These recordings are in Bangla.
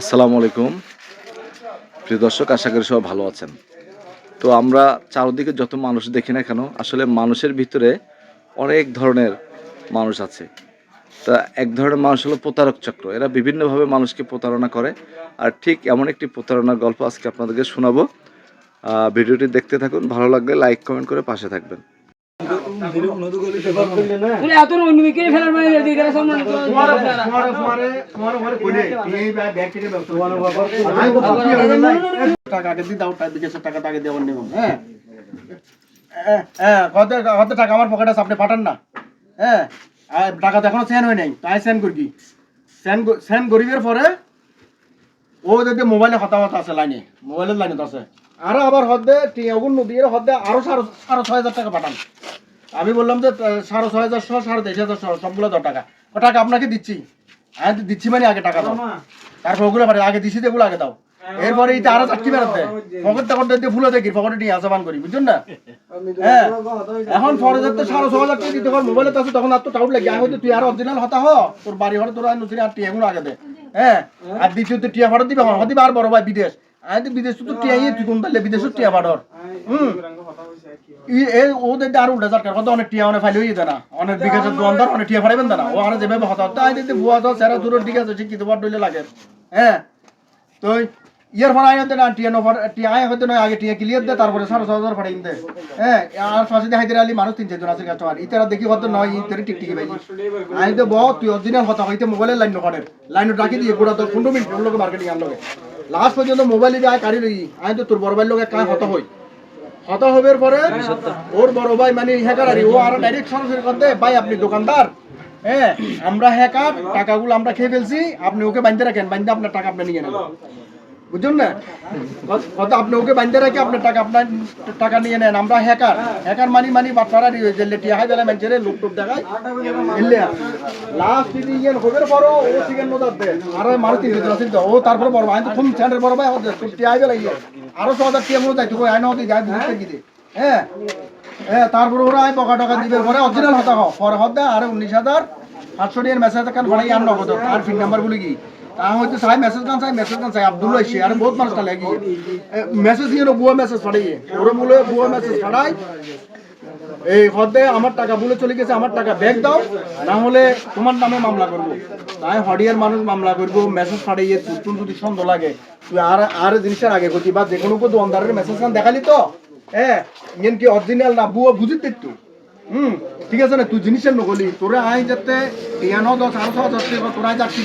আসসালামু আলাইকুম। প্রিয় দর্শক, আশা করি সবাই ভালো আছেন। তো আমরা চারদিকে যত মানুষ দেখি না কেন, আসলে মানুষের ভিতরে অনেক ধরনের মানুষ আছে। তা এক ধরনের মানুষ হলো প্রতারক চক্র। এরা বিভিন্নভাবে মানুষকে প্রতারণা করে। আর ঠিক এমন একটি প্রতারণার গল্প আজকে আপনাদেরকে শোনাবো। ভিডিওটি দেখতে থাকুন। ভালো লাগলে লাইক, কমেন্ট করে পাশে থাকবেন। কত কত টাকা আমার পকেটে আপনি পাঠান না হ্যাঁ? আর টাকা তো এখনও সেন্ড হয় নাই তাই সেন্ড করি সেন্ড করিবের পরে ও যদি মোবাইলে হতাহত আছে লাইনে মোবাইলের লাইনে আছে আরও আবার হদে টিয়াগুন নদীর হদে আরও সাড়ে সাড়ে ছয় হাজার টাকা পাঠান। আমি বললাম যে সাড়ে ছয় হাজার সহ সাড়ে তেইশ হাজার সহ সবগুলো দশ টাকা। ও টাকা আপনাকে দিচ্ছি। তো দিচ্ছি মানে আগে টাকা দাও। তারপর ওগুলো পাঠাই আগে দিছি যেগুলো আগে দাও। এরপরে এই আরও চারটি বেরোতে পকেট টকেট দিয়ে ভুলে দেখি পকেটে নিয়ে আসা বান করি বুঝছেন না? হ্যাঁ। এখন পরে যাতে সাড়ে ছ হাজার টাকা দিতে পার মোবাইলে তো আছে তখন আর তো টাউট লাগে। আমি তুই আর অরিজিনাল হতা হ তোর বাড়ি ঘরে তোর নতুন আর টিয়া গুলো আগে দে। হ্যাঁ আর দ্বিতীয় তো টিয়া ভাড়া দিবে হতে আর বড় ভাই বিদেশ। আমি তো বিদেশ তো টিয়া তুই কোন তাহলে বিদেশ টিয়া ভাড়ার হুম। ই- এ ও দেখতে আর উল্টা যার কথা অনেক টিয়া অনেক ফাইল হয়ে যায় না। অনেক বিকাশের দোকানদার অনেক টিয়া ফাড়াইবেন না ও আর যেভাবে হতা হতো আই দেখতে ভুয়া তো সেরা দূর ঠিক আছে শিক্ষিত বার ডইলে লাগে। হ্যাঁ? তো ইয়ার না টিয়া নফার টিয়া আয় হতে নয় আগে টিয়া ক্লিয়ার দে তারপরে সাড়ে ছ হাজার ফাড়াই দে। হ্যাঁ? আর ফাঁসি দিয়ে হাইতে আলি মানুষ তিন চারজন আছে কাস্টমার ইতারা দেখি হতো নয় ইতারি টিকটিকি ভাই আই তো বহুত তুই অরিজিনাল হতা হইতে মোবাইলের লাইন নকরের লাইন রাখি দিয়ে তো পনেরো মিনিট লোকে মার্কেটিং আনলোকে লাস্ট পর্যন্ত মোবাইল তো তোর বড় লোকে কায় হতা হই। হতা হবের পরে ওর বড় ভাই মানে হ্যাকার ও আর ডাইরেক্ট সরাসরি করতে ভাই আপনি দোকানদার। হ্যাঁ আমরা হ্যাকার টাকাগুলো আমরা খেয়ে ফেলছি। আপনি ওকে বাঁধতে রাখেন। বাঁধতে আপনার টাকা আপনি নিয়ে নেন। বুঝুন না? কত আপনি ওকে বাঁধতে রাখে আপনার টাকা আপনার টাকা নিয়ে নেন। আমরা হ্যাকার হ্যাকার মানি মানি দিয়ে হাই বেলা লোক দেখায়। লাস্ট পরও ও চিকেন মজার দে আর মানুষ তিন হাজার ও তারপরে বড় তো ফোন বড় ভাই বেলা ইয়ে। আরও ছ হাজার টিয়া বুঝতে গিয়ে হ্যাঁ? হ্যাঁ তারপরে ওরা আয় বকা টাকা দিবে পরে। অরিজিনাল হতা হ। পরে আর উনিশ হাজার। সাতশো টিয়ার মেসেজ কান ভাড়াই আর নগদ। আর ফিন নাম্বার বলে কি? তা হয়তো চাই মেসেজ কান চাই মেসেজ কান চাই। আব্দুল আইসে আর বহুত মানুষ তাহলে গিয়ে মেসেজ দিয়ে বুয়া মেসেজ পাঠাইয়ে। ওরা বলে বুয়া মেসেজ পাঠাই। এই হদে আমার টাকা বলে চলে গেছে, আমার টাকা ব্যাগ দাও। না হলে তোমার নামে মামলা করব। তাই হডিয়ার মানুষ মামলা করব মেসেজ পাঠিয়ে তুই যদি সন্দেহ লাগে। তুই আর আর জিনিসের আগে করছি বা যে কোনো কোনো দোকানদারের মেসেজ দেখালি তো? হ্যাঁ ইয়েন কি অরিজিনাল না বুয়া বুঝিতে তো হুম, ঠিক আছে না? তুই জিনিসের নগলি। তোরে আই যাতে টিয়া ন দশ আরও দশ তোরা যাচ্ছি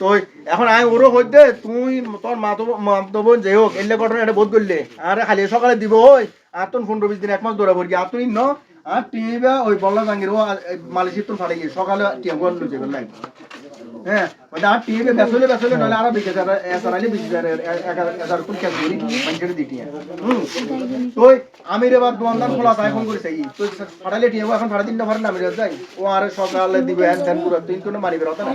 তো এখন আই ওরও হইতে তুই তোর মা তো বোন যে হোক, এলে ঘটনা এটা বোধ করলে। আরে খালি সকালে দিব ওই, আর তোর পনেরো বিশ দিন এক মাস দৌড়া পড়ি আর তুই ন, আর টিভি ওই বল্লা জাঙ্গির ও মালয়েশিয়া তোর ফাড়ে গিয়ে সকালে টিয়া গেল হ্যাঁ ওটা আর টিভি বেসলে বেসলে নলে আরও বিকে যাবে এসার বিকে যাবে এক হাজার ক্যাশ করি মানুষের দিটি হুম। তো আমি এবার দোকানদার খোলা তাই ফোন করেছে ই তো ফাটালে টিয়া এখন ফাটা দিনটা ফাটা নামে যাই ও আর সকালে দিবে হ্যান ধ্যান পুরো তিন কোনো মারিবে হতো না।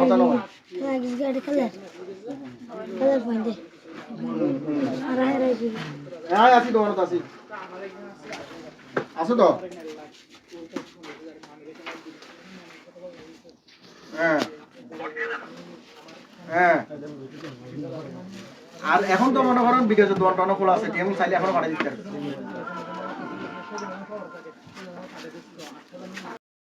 হতো. হ্যাঁ? দোকানত আছি আছো। তো হ্যাঁ হ্যাঁ আর এখন তো মনে করেন বিকাশ দোকান টোকান খোলা আছে কেমন চাইলে এখনও পাঠিয়ে দিতে।